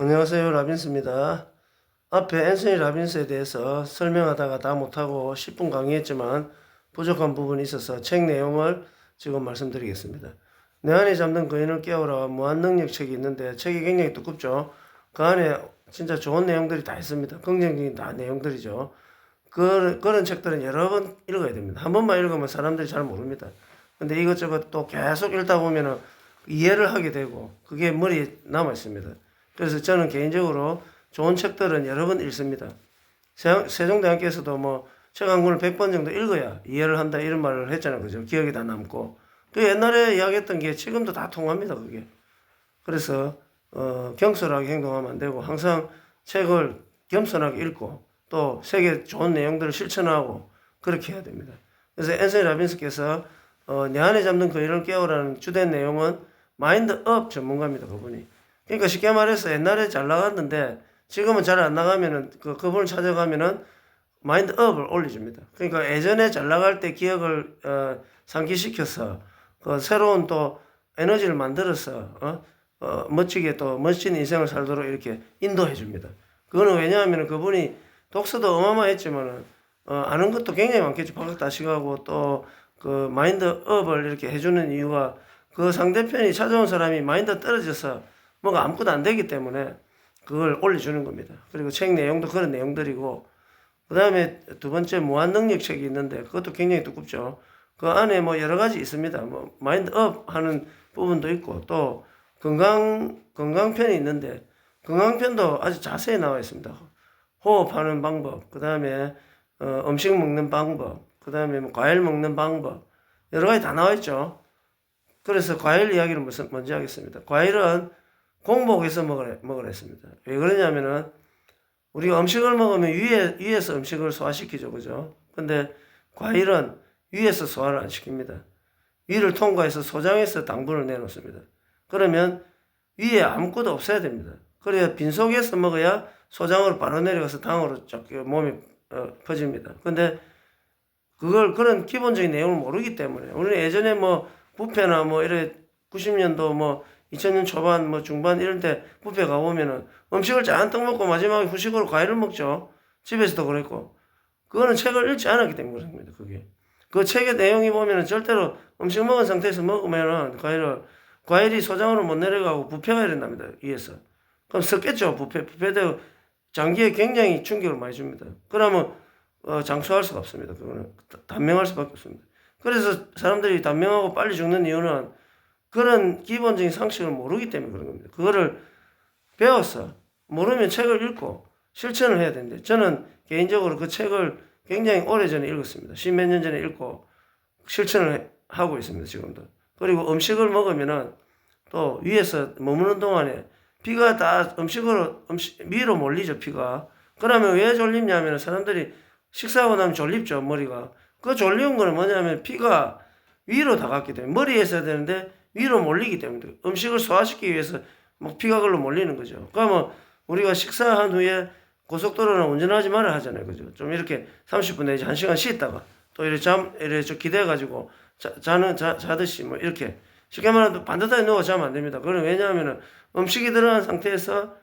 안녕하세요. 라빈스입니다. 앞에 앤서니 라빈스에 대해서 설명하다가 다 못하고 10분 강의했지만 부족한 부분이 있어서 책 내용을 지금 말씀드리겠습니다. 내 안에 잠든 거인을 깨우라 무한능력 책이 있는데 책이 굉장히 두껍죠. 그 안에 진짜 좋은 내용들이 다 있습니다. 긍정적인 다 내용들이죠. 그, 그런 책들은 여러 번 읽어야 됩니다. 한 번만 읽으면 사람들이 잘 모릅니다. 근데 이것저것 또 계속 읽다 보면은 이해를 하게 되고 그게 머리에 남아 있습니다. 그래서 저는 개인적으로 좋은 책들은 여러 번 읽습니다. 세- 세종대학교에서도 뭐 책 한 권을 100번 정도 읽어야 이해를 한다 이런 말을 했잖아요. 그죠? 기억이 다 남고. 그 옛날에 이야기했던 게 지금도 다 통합니다. 그게. 그래서 어, 경솔하게 행동하면 안 되고 항상 책을 겸손하게 읽고 또 세계 좋은 내용들을 실천하고 그렇게 해야 됩니다. 그래서 앤서니 라빈스께서 어, 내 안에 잡는 그 일을 깨우라는 주된 내용은 마인드업 전문가입니다. 그분이. 그러니까 쉽게 말해서 옛날에 잘 나갔는데 지금은 잘 안 나가면은 그 그분을 찾아가면은 마인드업을 올려줍니다. 그러니까 예전에 잘 나갈 때 기억을 어, 상기시켜서 그 새로운 또 에너지를 만들어서 어, 어, 멋지게 또 멋진 인생을 살도록 이렇게 인도해 줍니다. 그거는 왜냐하면 그분이 독서도 어마어마했지만은 어, 아는 것도 굉장히 많겠죠. 박학 다식하고 또 그 마인드업을 이렇게 해주는 이유가 그 상대편이 찾아온 사람이 마인드 떨어져서 뭐가 아무것도 안 되기 때문에 그걸 올려주는 겁니다. 그리고 책 내용도 그런 내용들이고 그 다음에 두 번째 무한능력 책이 있는데 그것도 굉장히 두껍죠. 그 안에 뭐 여러 가지 있습니다. 뭐 마인드업 하는 부분도 있고 또 건강 건강편이 있는데 건강편도 아주 자세히 나와 있습니다. 호흡하는 방법, 그 다음에 어, 음식 먹는 방법, 그 다음에 뭐 과일 먹는 방법 여러 가지 다 나와 있죠. 그래서 과일 이야기를 먼저 하겠습니다. 과일은 공복에서 먹으라, 먹으라 했습니다. 왜 그러냐면은 우리가 음식을 먹으면 위에, 위에서 음식을 소화시키죠. 그죠? 근데 과일은 위에서 소화를 안 시킵니다. 위를 통과해서 소장에서 당분을 내놓습니다. 그러면 위에 아무것도 없어야 됩니다. 그래야 빈속에서 먹어야 소장으로 바로 내려가서 당으로 쫙 몸이 어, 퍼집니다. 근데 그걸 그런 기본적인 내용을 모르기 때문에 우리는 예전에 뭐 부페나 뭐 이래 90년도 뭐 2000년 초반 뭐 중반 이럴 때 부페 가보면은 음식을 잔뜩 먹고 마지막에 후식으로 과일을 먹죠. 집에서도 그랬고 그거는 책을 읽지 않았기 때문에 그렇습니다. 그게 그 책의 내용이 보면은 절대로 음식 먹은 상태에서 먹으면은 과일을 과일이 소장으로 못 내려가고 부패가 된답니다. 위에서 그럼 섞겠죠. 부패 부패도 장기에 굉장히 충격을 많이 줍니다. 그러면 어, 장수할 수가 없습니다. 그거는 다- 단명할 수밖에 없습니다. 그래서 사람들이 단명하고 빨리 죽는 이유는 그런 기본적인 상식을 모르기 때문에 그런 겁니다. 그거를 배웠어. 모르면 책을 읽고 실천을 해야 되는데 저는 개인적으로 그 책을 굉장히 오래전에 읽었습니다. 십몇 년 전에 읽고 실천을 해- 하고 있습니다. 지금도. 그리고 음식을 먹으면은 또 위에서 머무는 동안에 피가 다 음식으로 음식 위로 몰리죠 피가. 그러면 왜 졸립냐면 사람들이 식사하고 나면 졸립죠 머리가. 그 졸리운 거는 뭐냐면 피가 위로 다 갔기 때문에 머리에 있어야 되는데 위로 몰리기 때문에 음식을 소화시키기 위해서 막 피가 글로 몰리는 거죠. 그러면 우리가 식사한 후에 고속도로는 운전하지 말아 하잖아요. 그죠? 좀 이렇게 30분 내지 1시간 쉬다가 또 이렇게 잠, 이렇게 좀 기대가지고 자, 자는, 자, 자듯이 뭐 이렇게 쉽게 말하면 반듯하게 누워 자면 안 됩니다. 그건 왜냐하면은 음식이 들어간 상태에서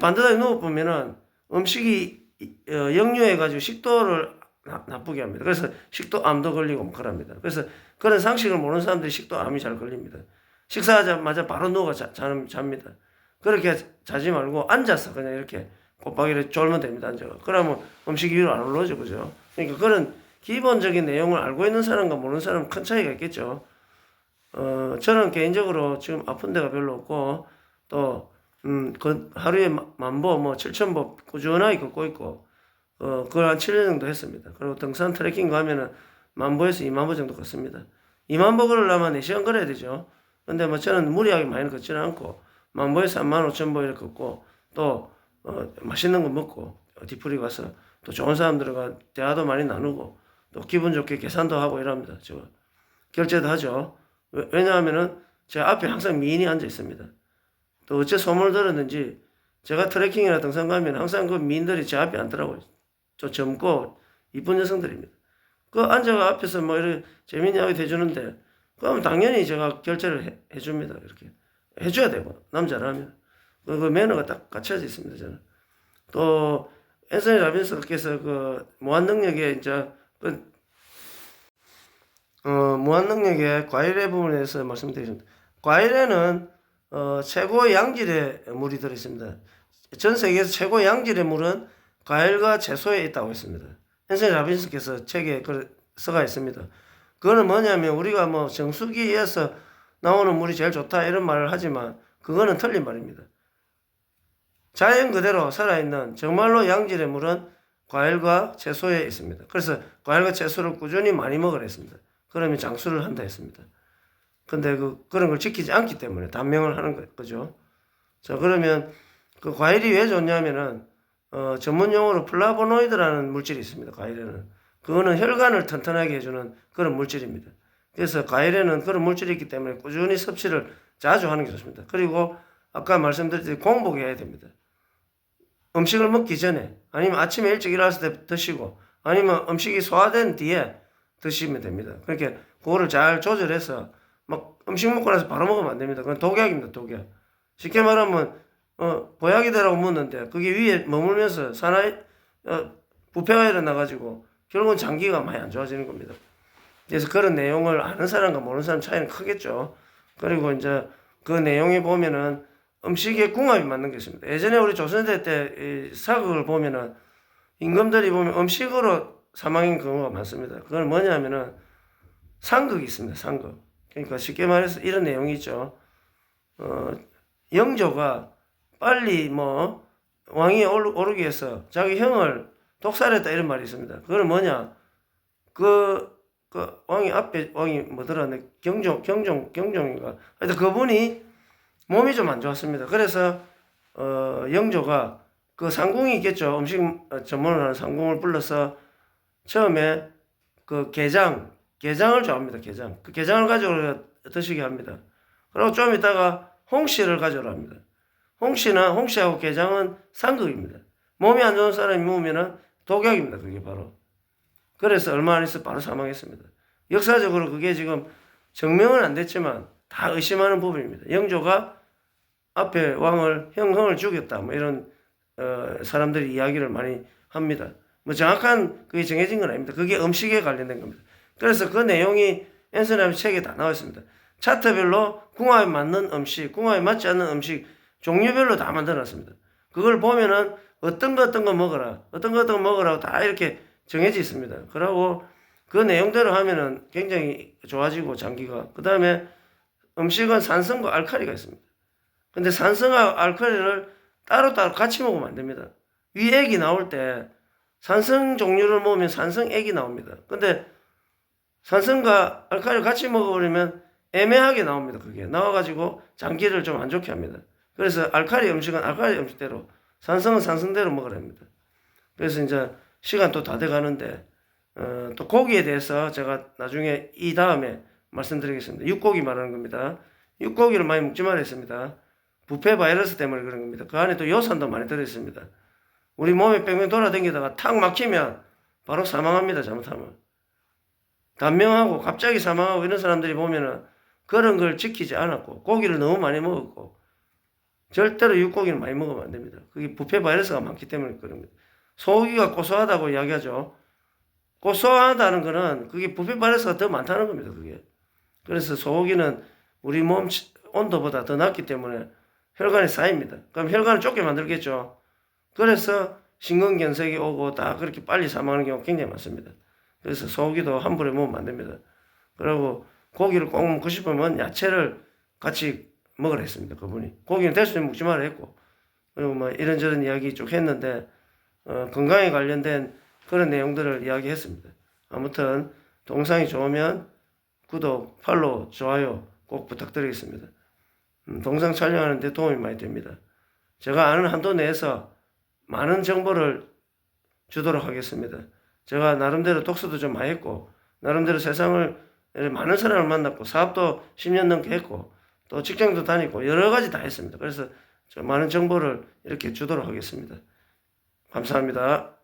반듯하게 누워보면은 음식이 어, 역류해가지고 식도를 나, 나쁘게 합니다. 그래서 식도암도 걸리고 뭐 그럽니다. 그래서 그런 상식을 모르는 사람들이 식도암이 잘 걸립니다. 식사하자마자 바로 누워 자, 자, 잡니다. 그렇게 자지 말고 앉아서 그냥 이렇게 곱박이를 졸면 됩니다. 앉아. 그러면 음식이 위로 안 올라오죠. 그죠? 그러니까 그런 기본적인 내용을 알고 있는 사람과 모르는 사람은 큰 차이가 있겠죠. 어, 저는 개인적으로 지금 아픈 데가 별로 없고, 또, 음, 그 하루에 마- 만보, 뭐, 7천보 꾸준하게 걷고 있고, 어, 그걸 한 7년 정도 했습니다. 그리고 등산 트레킹 가면은 만보에서 2만보 정도 걷습니다. 2만보 걸으려면 4시간 걸어야 되죠. 근데 뭐 저는 무리하게 많이 걷지는 않고, 만보에서 3만 5천 보 이렇게 걷고, 또, 어, 맛있는 거 먹고, 어, 디프리 가서 또 좋은 사람들과 대화도 많이 나누고, 또 기분 좋게 계산도 하고 이럽니다. 저 결제도 하죠. 왜- 왜냐하면은 제 앞에 항상 미인이 앉아 있습니다. 또 어째 소문을 들었는지 제가 트레킹이나 등산 가면 항상 그 미인들이 제 앞에 앉더라고요. 저 젊고 이쁜 여성들입니다. 그 앉아가 앞에서 뭐 이렇게 재미있는 이야기 해주는데 그러면 당연히 제가 결제를 해, 해줍니다. 이렇게 해줘야 되고 남자라면 그, 그 매너가 딱 갖춰져 있습니다. 저는 또 앤서니 라빈스께서 그 무한 능력에 이제 그 어, 무한 능력의 과일의 부분에 대해서 말씀드리겠습니다. 과일에는 어, 최고의 양질의 물이 들어있습니다. 전 세계에서 최고의 양질의 물은 과일과 채소에 있다고 했습니다. 앤서니 라빈스께서 책에 그 써가 있습니다. 그거는 뭐냐면 우리가 뭐 정수기에서 나오는 물이 제일 좋다 이런 말을 하지만 그거는 틀린 말입니다. 자연 그대로 살아있는 정말로 양질의 물은 과일과 채소에 있습니다. 그래서 과일과 채소를 꾸준히 많이 먹으라 했습니다. 그러면 장수를 한다 했습니다. 근데 그, 그런 걸 지키지 않기 때문에 단명을 하는 거, 거죠. 자, 그러면 그 과일이 왜 좋냐면은, 어, 전문 용어로 플라보노이드라는 물질이 있습니다. 과일에는. 그거는 혈관을 튼튼하게 해주는 그런 물질입니다. 그래서 과일에는 그런 물질이 있기 때문에 꾸준히 섭취를 자주 하는 게 좋습니다. 그리고 아까 말씀드렸듯이 공복해야 됩니다. 음식을 먹기 전에 아니면 아침에 일찍 일어났을 때 드시고 아니면 음식이 소화된 뒤에 드시면 됩니다. 그렇게 그거를 잘 조절해서 막 음식 먹고 나서 바로 먹으면 안 됩니다. 그건 독약입니다. 독약. 쉽게 말하면 어 보약이다라고 묻는데 그게 위에 머물면서 사나이 어, 부패가 일어나가지고 결국은 장기가 많이 안 좋아지는 겁니다. 그래서 그런 내용을 아는 사람과 모르는 사람 차이는 크겠죠. 그리고 이제 그 내용에 보면은 음식에 궁합이 맞는 게 있습니다. 예전에 우리 조선시대 때이 사극을 보면은 임금들이 보면 음식으로 사망인 경우가 많습니다. 그건 뭐냐면은 상극이 있습니다. 상극. 그러니까 쉽게 말해서 이런 내용이 있죠. 어, 영조가 빨리 뭐 오르- 오르기 위해서 자기 형을 독살했다 이런 말이 있습니다. 그건 뭐냐? 그, 그 왕이 앞에 왕이 뭐더라? 네, 경종, 경종, 경종인가? 하여튼 그분이 몸이 좀 안 좋았습니다. 그래서 어, 영조가 그 상궁이 있겠죠. 음식 어, 전문을 하는 상궁을 불러서 처음에 그 게장, 게장을 좋아합니다. 게장. 그 게장을 가져오려 드시게 합니다. 그리고 좀 있다가 홍씨를 가져오라 합니다. 홍씨는 홍씨하고 게장은 상극입니다. 몸이 안 좋은 사람이 먹으면은 독약입니다. 그게 바로. 그래서 얼마 안 있어 바로 사망했습니다. 역사적으로 그게 지금 증명은 안 됐지만 다 의심하는 부분입니다. 영조가 앞에 왕을 형 형을 죽였다 뭐 이런 어, 사람들이 이야기를 많이 합니다. 뭐 정확한 그게 정해진 건 아닙니다. 그게 음식에 관련된 겁니다. 그래서 그 내용이 앤서남 책에 다 나와 있습니다. 차트별로 궁합에 맞는 음식, 궁합에 맞지 않는 음식 종류별로 다 만들어놨습니다. 그걸 보면은 어떤 거 어떤 거 먹어라, 어떤 거 어떤 거 먹으라고 다 이렇게 정해져 있습니다. 그러고 그 내용대로 하면은 굉장히 좋아지고 장기가 그 다음에 음식은 산성과 알칼리가 있습니다. 근데 산성과 알칼리를 따로따로 같이 먹으면 안 됩니다. 위액이 나올 때 산성 종류를 먹으면 산성액이 나옵니다. 근데 산성과 알칼리를 같이 먹어버리면 애매하게 나옵니다. 그게 나와가지고 장기를 좀 안 좋게 합니다. 그래서 알칼리 음식은 알칼리 음식대로 산성은 산성대로 먹으라 합니다. 그래서 이제 시간 또 다 돼 가는데 어, 또 고기에 대해서 제가 나중에 이 다음에 말씀드리겠습니다. 육고기 말하는 겁니다. 육고기를 많이 먹지 말라 했습니다. 부패 바이러스 때문에 그런 겁니다. 그 안에 또 요산도 많이 들어있습니다. 우리 몸에 뺑뺑 돌아다니다가 탁 막히면 바로 사망합니다. 잘못하면. 단명하고 갑자기 사망하고 이런 사람들이 보면은 그런 걸 지키지 않았고 고기를 너무 많이 먹었고 절대로 육고기를 많이 먹으면 안 됩니다. 그게 부패 바이러스가 많기 때문에 그런 겁니다. 소고기가 고소하다고 이야기하죠. 고소하다는 거는 그게 부패 바이러스가 더 많다는 겁니다. 그게. 그래서 소고기는 우리 몸 치- 온도보다 더 낮기 때문에 혈관에 쌓입니다. 그럼 혈관을 좁게 만들겠죠. 그래서 심근경색이 오고 다 그렇게 빨리 사망하는 경우가 굉장히 많습니다. 그래서 소고기도 함부로 먹으면 안 됩니다. 그리고 고기를 꼭 먹고 싶으면 야채를 같이 먹으라 했습니다. 그분이. 고기는 있으면 먹지 말라 했고. 그리고 뭐 이런저런 이야기 쭉 했는데, 어, 건강에 관련된 그런 내용들을 이야기했습니다. 아무튼, 동상이 좋으면 구독, 팔로우, 좋아요 꼭 부탁드리겠습니다. 음, 동상 촬영하는데 도움이 많이 됩니다. 제가 아는 한도 내에서 많은 정보를 주도록 하겠습니다. 제가 나름대로 독서도 좀 많이 했고, 나름대로 세상을 많은 사람을 만났고, 사업도 10년 넘게 했고, 또 직장도 다니고, 여러 가지 다 했습니다. 그래서 저 많은 정보를 이렇게 주도록 하겠습니다. 감사합니다.